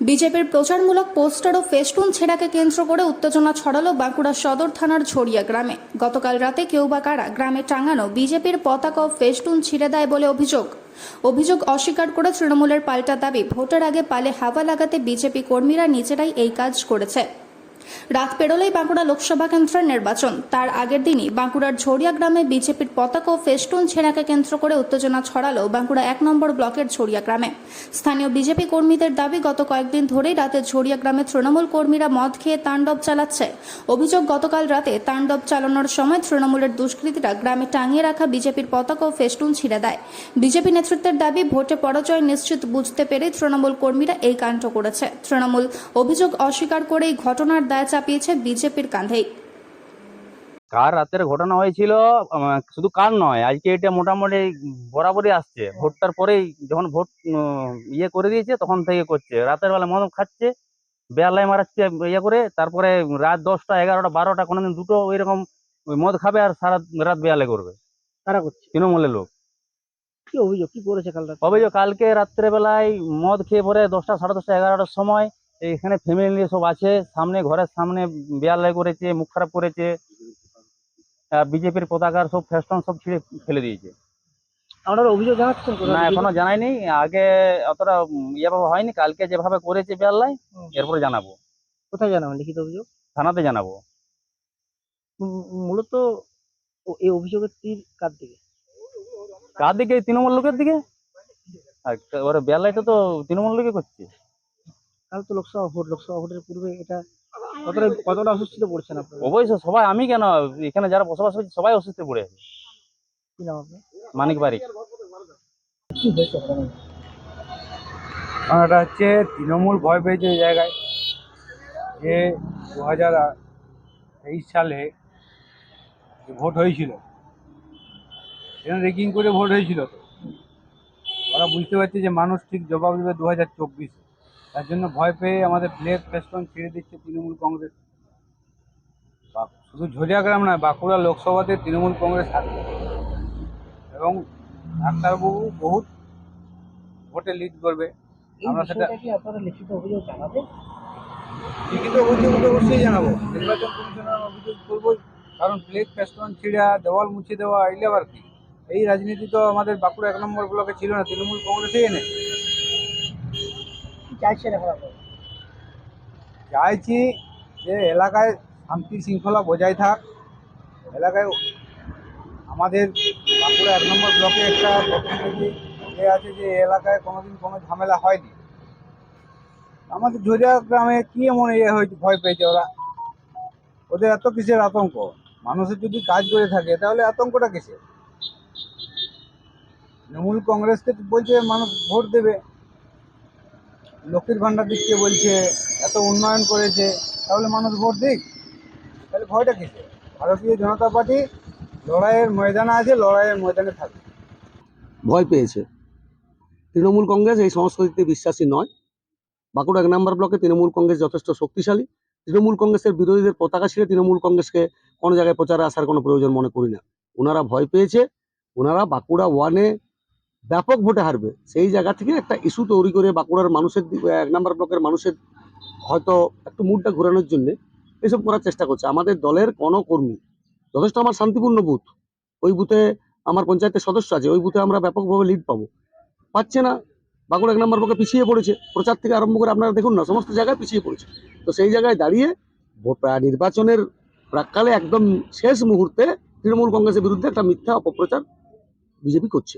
বিজেপির প্রচারমূলক পোস্টার ও ফেস্টুন ছেঁড়াকে কেন্দ্র করে উত্তেজনা ছড়ালো বাঁকুড়া সদর থানার ছড়িয়া গ্রামে। গতকাল রাতে কেউ বা কারা গ্রামে টাঙানো বিজেপির পতাকা ও ফেস্টুন ছিঁড়ে দেয় বলে অভিযোগ। অভিযোগ অস্বীকার করে তৃণমূলের পাল্টা দাবি। ভোটের আগে পালে হাওয়া লাগাতে বিজেপি কর্মীরা নিজেরাই এই কাজ করেছে। রাত পেরোলেই বাঁকুড়া লোকসভা কেন্দ্রের নির্বাচন। তার আগের দিনই বাঁকুড়ার ঝড়িয়া গ্রামে বিজেপির পতাকা ও ফেস্টুন ছেঁড়াকে কেন্দ্র করে উত্তেজনা ছড়ালো বাঁকুড়া এক নম্বর ব্লকের ঝড়িয়া গ্রামে। স্থানীয় বিজেপি কর্মীদের দাবি, গত কয়েকদিন ধরেই রাতে ঝড়িয়া গ্রামে তৃণমূল কর্মীরা মদ খেয়ে তাণ্ডব চালাচ্ছে। অভিযোগ, গতকাল রাতে তাণ্ডব চালানোর সময় তৃণমূলের দুষ্কৃতীরা গ্রামে টাঙিয়ে রাখা বিজেপির পতাকা ও ফেস্টুন ছিঁড়ে দেয়। বিজেপি নেতৃত্বের দাবি, ভোটে পরাজয় নিশ্চিত বুঝতে পেরে তৃণমূল কর্মীরা এই কাণ্ড করেছে। তৃণমূল অভিযোগ অস্বীকার করে এই ঘটনার দায় চাপিয়েছে বিজেপির কাঁধেই। কার রাতের ঘটনা হয়েছিল? শুধু কার নয় আজকে এটা মোটামুটি বরাবরই আসছে। ভোটটার পরেই যখন ভোট ইয়ে করে দিয়েছে তখন থেকে করছে। রাতের বেলা মদ খাচ্ছে বেলায় মারাচ্ছে ইয়ে করে তারপরে রাত দশটা এগারোটা বারোটা কোনোদিন দুটো ওইরকম ওই মদ খাবে আর সারা রাত বেয়ালে করবে। কারা করছে। তৃণমূলের লোক। কি অভিযোগ? কি করেছে কাল অভিযোগ কালকে রাত্রে বেলায় মদ খেয়ে পরে দশটা সাড়ে দশটা এগারোটার সময় এখানে ফ্যামিলি নিয়ে সব আছে সামনে ঘরের সামনে বেয়ালাই করেছে মুখ খারাপ করেছে বিজেপির পতাকার সব ফেস্টন সব ছিঁড়ে ফেলে দিয়েছে। আপনারা অভিযোগ জানাচ্ছেন না এখনও জানাইনি। আগে অতটা উম, ইয়ে ভাবে হয়নি কালকে যেভাবে করেছে বেয়াল্লাই। এরপরে জানাব। কোথায় জানাবেন লিখিত অভিযোগ? থানাতে জানাব। মূলত এই অভিযোগের তীর কার দিকে? কার দিকে? তৃণমূল লোকের দিকে? আর ওরা বেয়াল্লাইটা তো তৃণমূল লোকে করছে। কাল তো লোকসভা ভোট লোকসভা ভোটের পূর্বে এটা কতটা কতটা অসুস্থিত পড়ছেন আপনারা? অবশ্য সবাই আমি কেন এখানে যারা বসবাস করছে সবাই অসুস্থ পড়ে আছে। কি নাম আপনার? মানিক বাড়ি। কি হয়েছে ঘটনা? ঘটনাটা হচ্ছে তৃণমূল ভয় পেয়েছে এই জায়গায় যে দু হাজার তেইশ সালে ভোট হয়েছিল সেখানে রেকিং করে ভোট হয়েছিল। ওরা বুঝতে পারছে যে মানুষ ঠিক জবাব দেবে দু হাজার চব্বিশে। তার জন্য ভয় পেয়ে আমাদের ফ্লেগ ফেস্টন ছেড়ে দিচ্ছে তৃণমূল কংগ্রেস। বা- শুধু ঝরিয়াগ্রাম নয় বাঁকুড়া লোকসভাতে তৃণমূল কংগ্রেস থাকবে। এবং ডাক্তারবাবু বহুত ভোটে লিড করবে। আমরা সেটা- আপনারা লিখিত অভিযোগ জানাবেন? লিখিত অভিযোগ অবশ্যই জানাব। নির্বাচন কমিশনের অভিযোগ করব কারণ প্লেগ ফেস্টন ছিঁড়া দেওয়াল মুছে দেওয়া এলে আবার কি? এই রাজনীতি তো আমাদের বাঁকুড়া এক নম্বর ব্লকে ছিল না তৃণমূল কংগ্রেসেই এনে। চাইছেন চাইছি যে এলাকায় শান্তি শৃঙ্খলা বজায় থাক। এলাকায় আমাদের বাঁকুড়া এক নম্বর ব্লকে একটা প্রতিনিধি এ আছে যে এলাকায় কোনোদিন কোনো ঝামেলা হয়নি। আমাদের ঝরিয়া গ্রামে কি এমন ইয়ে হয়েছে ভয় পেয়েছে ওরা? ওদের এত কিসের আতঙ্ক? মানুষের যদি কাজ করে থাকে, তাহলে আতঙ্কটা কিসের? তৃণমূল কংগ্রেসকে বলছে মানুষ ভোট দেবে। লক্ষ্মীর ভাণ্ডার দিচ্ছে বলছে, এত উন্নয়ন করেছে, তাহলে মানুষ ভোট দিক? তাহলে ভয়টা কিসে ভারতীয় জনতা পার্টি লড়াইয়ের ময়দানে আছে, লড়াইয়ের ময়দানে থাকবে। ভয় পেয়েছে। তৃণমূল কংগ্রেস এই সংস্কৃতিতে বিশ্বাসী নয়। বাঁকুড়া এক নম্বর ব্লকে তৃণমূল কংগ্রেস যথেষ্ট শক্তিশালী। তৃণমূল কংগ্রেসের বিরোধীদের পতাকা ছিঁড়ে তৃণমূল কংগ্রেসকে কোনো জায়গায় প্রচারে আসার কোনো প্রয়োজন মনে করি না। ওনারা ভয় পেয়েছে। ওনারা বাঁকুড়া ওয়ানে ব্যাপক ভোটে হারবে। সেই জায়গা থেকে একটা ইস্যু তৈরি করে বাঁকুড়ার মানুষের এক নম্বর ব্লকের মানুষের হয়তো একটু মুডটা ঘোরানোর জন্য এসব করার চেষ্টা করছে। আমাদের দলের কোনো কর্মী, যথেষ্ট আমার শান্তিপূর্ণ বুথ, ওই বুথে আমার পঞ্চায়েতের সদস্য আছে, ওই বুথে আমরা ব্যাপকভাবে লিড পাবো। পাচ্ছে না। বাঁকুড়া এক নম্বর পক্ষে পিছিয়ে পড়েছে। প্রচার থেকে আরম্ভ করে আপনারা দেখুন না, সমস্ত জায়গায় পিছিয়ে পড়েছে। তো সেই জায়গায় দাঁড়িয়ে নির্বাচনের প্রাককালে একদম শেষ মুহূর্তে তৃণমূল কংগ্রেসের বিরুদ্ধে একটা মিথ্যা অপপ্রচার বিজেপি করছে।